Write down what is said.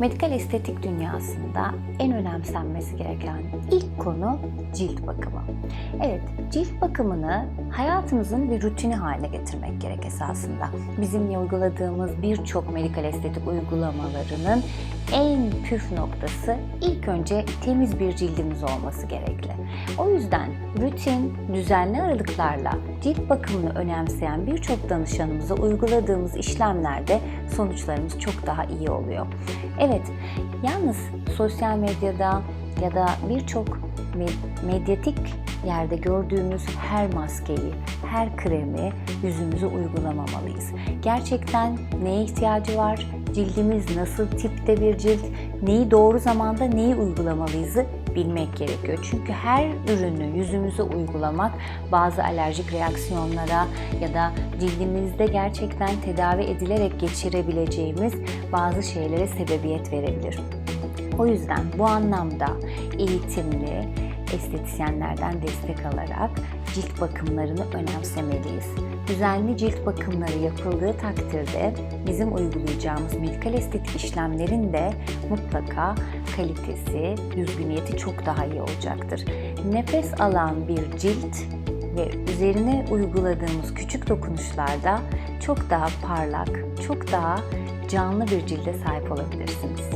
Medikal estetik dünyasında en önemsenmesi gereken ilk konu cilt bakımı. Evet, cilt bakımını hayatımızın bir rutini haline getirmek gerek esasında. Bizim uyguladığımız birçok medikal estetik uygulamalarının en püf noktası ilk önce temiz bir cildimiz olması gerekli. O yüzden rutin, düzenli aralıklarla cilt bakımını önemseyen birçok danışanımıza uyguladığımız işlemlerde sonuçlarımız çok daha iyi oluyor. Evet, yalnız sosyal medyada ya da birçok med- medyatik yerde gördüğümüz her maskeyi, her kremi yüzümüze uygulamamalıyız. Gerçekten neye ihtiyacı var? Cildimiz nasıl tipte bir cilt? Neyi doğru zamanda neyi uygulamalıyızı bilmek gerekiyor. Çünkü her ürünü yüzümüze uygulamak bazı alerjik reaksiyonlara ya da cildimizde gerçekten tedavi edilerek geçirebileceğimiz bazı şeylere sebebiyet verebilir. O yüzden bu anlamda eğitimli estetisyenlerden destek alarak cilt bakımlarını önemsemeliyiz. Düzenli cilt bakımları yapıldığı takdirde bizim uygulayacağımız medikal estetik işlemlerin de mutlaka kalitesi, düzgüniyeti çok daha iyi olacaktır. Nefes alan bir cilt ve üzerine uyguladığımız küçük dokunuşlarda çok daha parlak, çok daha canlı bir cilde sahip olabilirsiniz.